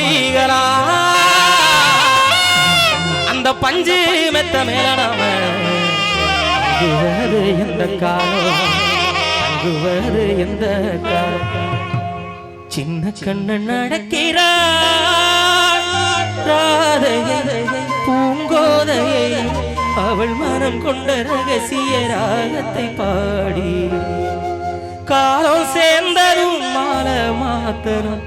கைகளா? அந்த பஞ்சு மெத்த மேல நாம தங்குவது எந்த காலம்? தங்குவது எந்த காலம்? சின்ன கண்ணு நடக்கிறாள். பூங்கோதையை அவள் மனம் கொண்ட ரகசிய ராகத்தை பாடி. காலம் சேர்ந்ததும் மாலை மாத்தரும்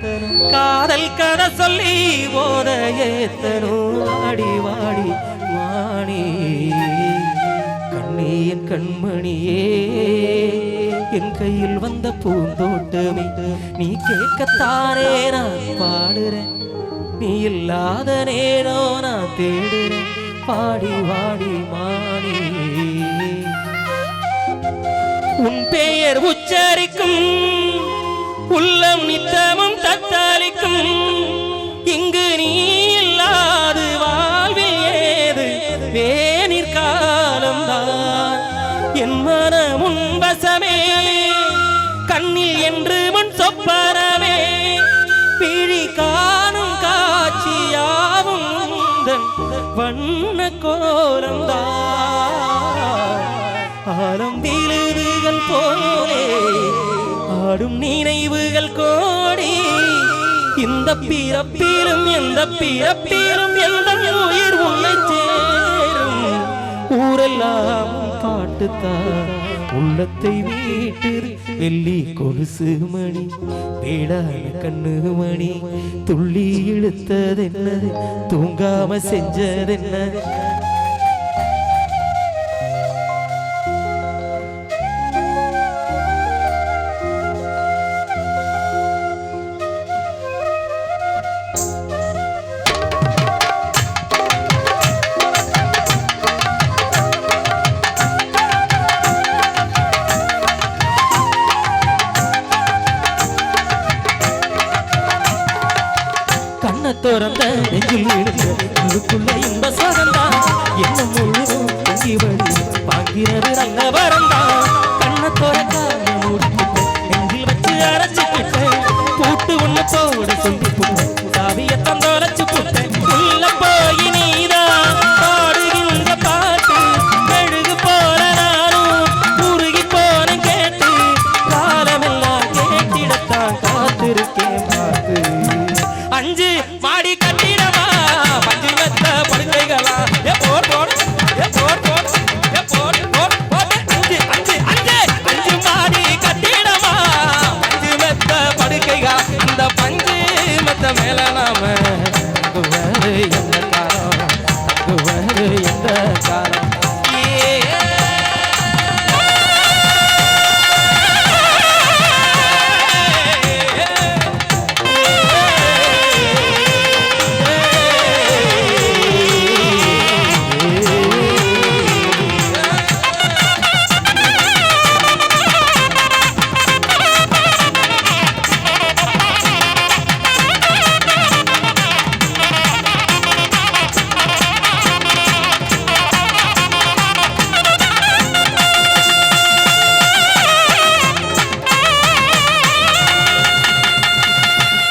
காதல் கதை சொல்லி போத ஏத்தனும் ஆடி வாடி வாணி கண்ணே என் கண்மணியே என் கையில் வந்த பூந்தோட்டமே நீ கேட்கத்தானே நான் பாடுறேன். நீ இல்லாத நேரோ நான் தேடுறேன். பாடி வாடி மாணி உன் பெயர் உச்சரிக்கும் உள்ளம் நித்தமும் தத்தளிக்கும். இங்கு நீ இல்லாது வாழ்வில் ஏது? வேனிற் காலம்தான். என் மனம் உன் கண்ணில் என்று முன் சொப்பனமே. பிழி காணும் காட்சியாவும் வண்ண கோலம்தான். ஆலம் விழுதுகள் போலே ஆடும் நினைவுகள் கோடி. இந்த பிறப்பிலும் எந்த பிறப்பிலும் எந்த உயிர் உன்னை சேரும். ஊரெல்லாம் பாட்டுத்தான் உள்ளத்தை வீட்டு வெள்ளி கொலுசு மணி வேடான கண்ணு மணி. துள்ளி இழுத்ததென்ன தூங்காம செஞ்சதென்ன கண்ணை திறந்த நெஞ்சில் இழுந்த இன்ப சோகந்தான் என்ன முழு பொங்கி வழி பாங்கிறது நல்ல வரந்தான் அஞ்சு மாடி